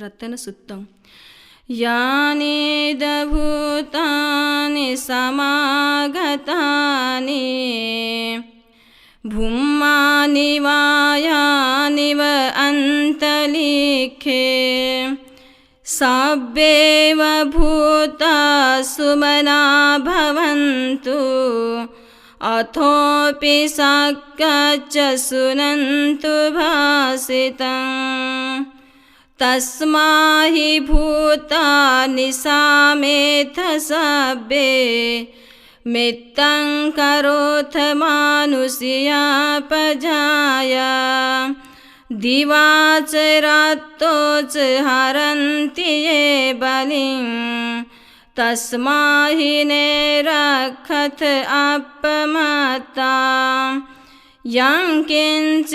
रतनसुत्तं यानि दभूतानि समागतानि भूमानि वायानिव अन्तलिखे। साब्येव भूता सुमना भवन्तु अथोऽपि साक्काच्च सुनन्तु भासितम् तस्मा हि भूतानि सामेथ सभ्ये मित्तं करोथ मानुष्यापजाया दिवा च रात्रो च हरन्ति ये बलिं तस्मा हि निरखथ अपमत्ता यं යංකින්චිවිත්තං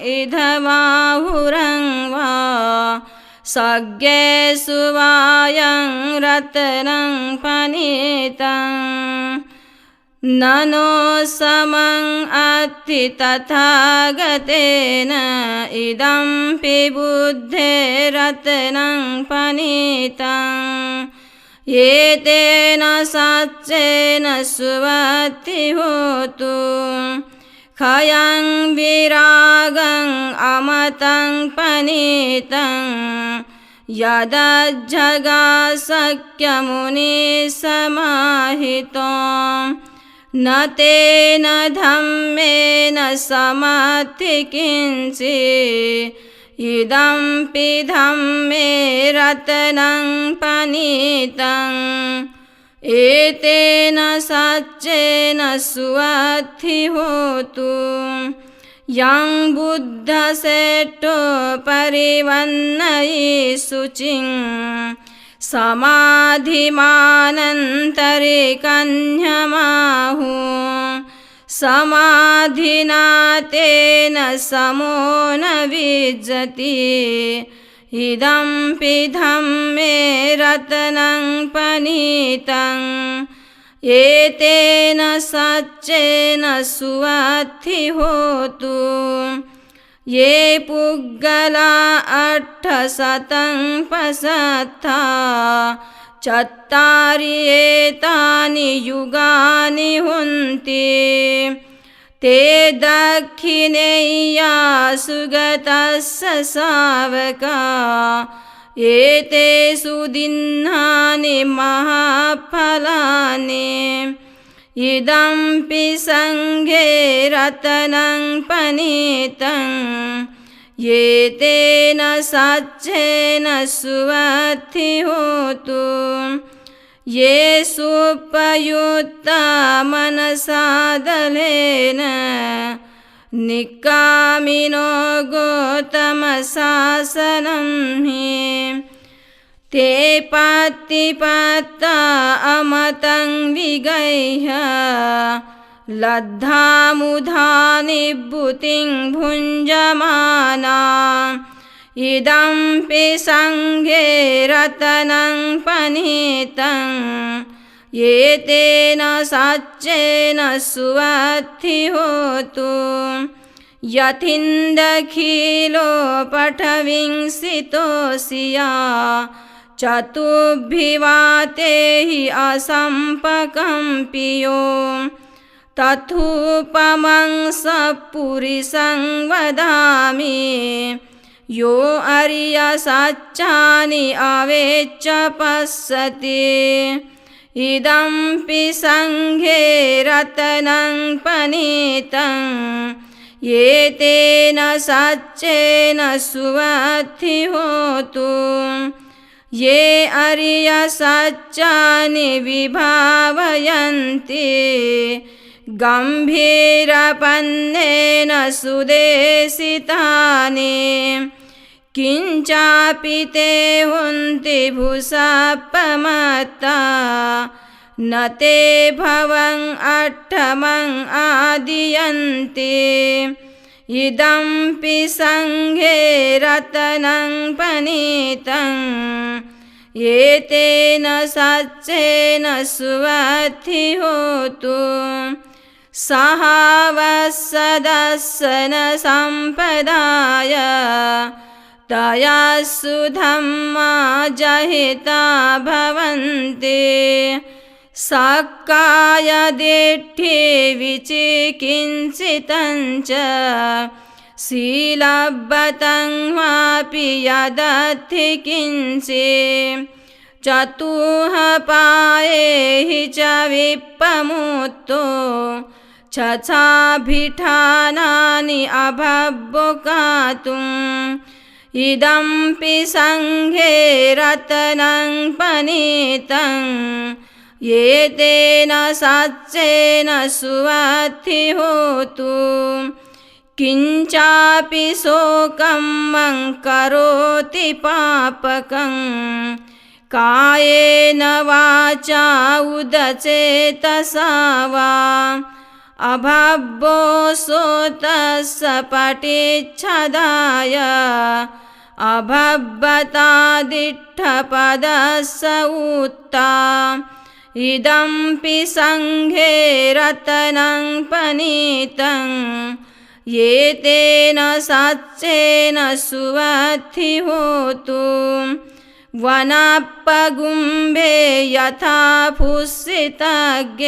ඉදවාහුරංවා සග්ගේසුවායං රතනං පනිතං නනෝ සමං අත්ති තථාගතේන ඉදම්පි බුද්ධේ රතනං පනිතං एतेन सच्चेन सुवति होतु खयं विरागम् अमतं पनीतं। यदज्जगाशक्यमुनिसमाहितो न तेन धम्मेन समर्थि किञ्चित् इदं पिधं मे रत्नं पनीतम् एतेन सच्चेन सुवद्धि होतु यं बुद्धसेटो परिवन्नयि शुचिं समाधिमानन्तरिकन्यमाहु समाधिना तेन समो न विजति। इदं पिधं मे रत्नं पनीतं। एतेन सच्चेन सुवद्धि होतु। ये पुग्गला अट्ठशतं पसत्था। चत्तारि एतानि युगानि हुन्ति। ते दक्षिणेया सुगतस्य सावका। एतेषु दिह्नानि महाफलानि। इदं पिसङ्घे रतनं एतेन सच्चेन सुवद्धि होतु ये सुपयुक्ता मनसादलेन निकामिनो गोतमशासनं हि। ते पातिपात्ता अमतं विगह्य लद्धामुधा निभृतिं भुञ्जमाना। इदं पि सङ्घे रतनं पनीतं। एतेन साच्येन सुवत्थि होतु यथिन्दखिलो पठविंसितोऽसि या। चतुर्भिवाते हि असम्पकं पियो। तथुपमं सपुरिसं वदामि यो अर्यसच्चानि अवेच्च पश्यति। इदं पिसङ्घे रत्नं पनीतम् एतेन सच्चेन सुवद्धि होतु। ये अर्यसच्चानि विभावयन्ति गम्भीरपन्नेन सुदेशितानि किञ्चापि ते हुन्ति भूषापमत्ता न ते भवन् अट्ठमम् आदियन्ति इदं पिसङ्घे रतनं पनीतम् एतेन सच्चेन सुवद्धि होतु सहावसदस्सन सम्पदाय तया सुधम्मा जहिता भवन्ति। सकायदिष्ठि विचिकिञ्चितञ्च शीलबतं वापि यदधि किञ्चि चतुःपाये हि च विप्पमुत्तो छाभिठानानि अभब्बुकातुम् इदम्पि सङ्घे रतनं पनीतं एतेन सच्चेन सुवद्धि होतु किञ्चापि शोकं मं करोति पापकं कायेन वाचा उदचेतसा वा। अभब्बोऽसोतस्य पटिच्छदाय। अभब्बतादिष्ठपदस्य उत्ता इदम्पि सङ्घे रतनं पनीतं। एतेन सच्चेन सुवद्धि होतु වනප්පගුම්බේ යථා පුස්සිතග්ගේ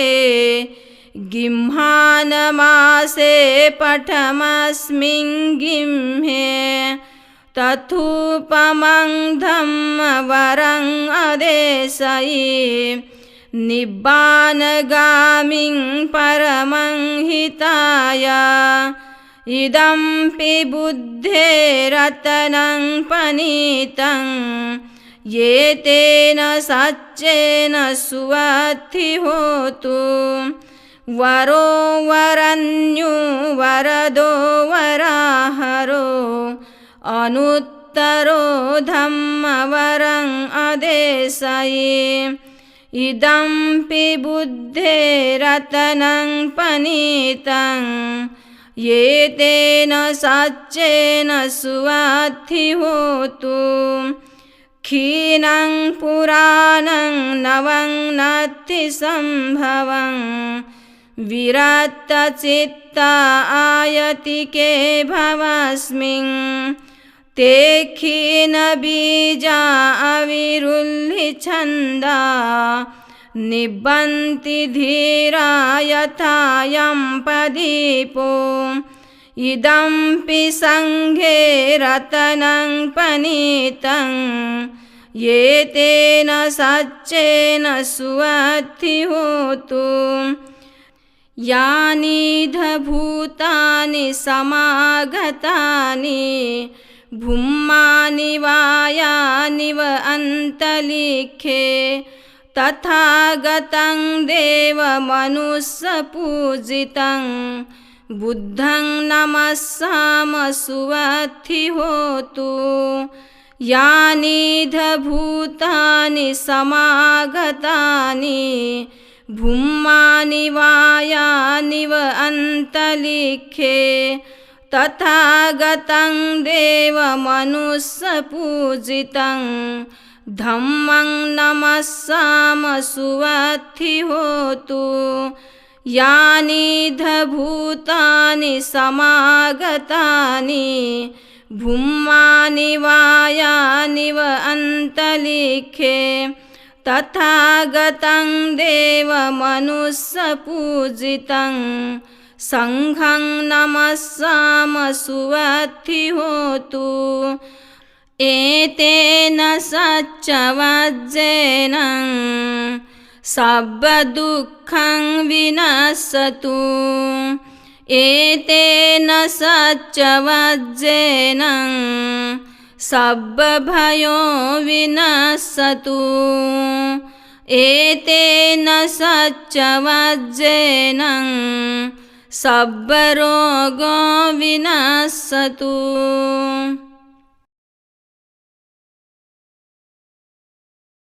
ගිම්හානමාසේ පඨමස්මින් ගිම්හේ තතුපමං ධම්මවරං අදේශයි නිබ්බානගාමින් පරමං හිතාය ඉදම්පි බුද්ධේ රතනං පනීතං येतेन साच्येन सुवाथि होतु। वरो वरन्यु वरदो वराहरो। अनुत्तरो धम्मवरम् अदेशये। इदं पि बुद्धेरतनं पनीतं। येतेन साच्येन सुवाथि होतु। क्षीणं पुराणं नवं नत्तिसम्भवं विरक्तचित्ता आयतिके भवस्मिन्। ते क्षीणबीजा अविरुल्लिछन्दा निबन्ति धीरा यथायं पदीपो इदम्पि सङ्घे रतनं पनीतं येतेन सच्चेन सुवद्धि होतु यानिधभूतानि समागतानि वायानि वायानिव अन्तलिखे तथा गतं देवमनुस्सपूजितम् बुद्धं नमस्सामसुवद्धि होतु। यानिधभूतानि समागतानि भूमानि वायानिव अन्तलिखे तथा गतं देवमनुस्सपूजितं धम्मं नमस्सामसुवद्धि होतु। यानिधभूतानि समागतानि भूमानि वायानिव अन्तलिखे तथा गतं देवमनुष्यपूजितं सङ्घं नमस्सामसुवद्धि होतु। एतेन सच्चवज्जेन सब्बदुःखं विनश्यतु। एतेन सच्चवज्जेन सब्बभयो विनश्यतु। एतेन सच्चवज्जेन सब्बरोगो विनश्यतु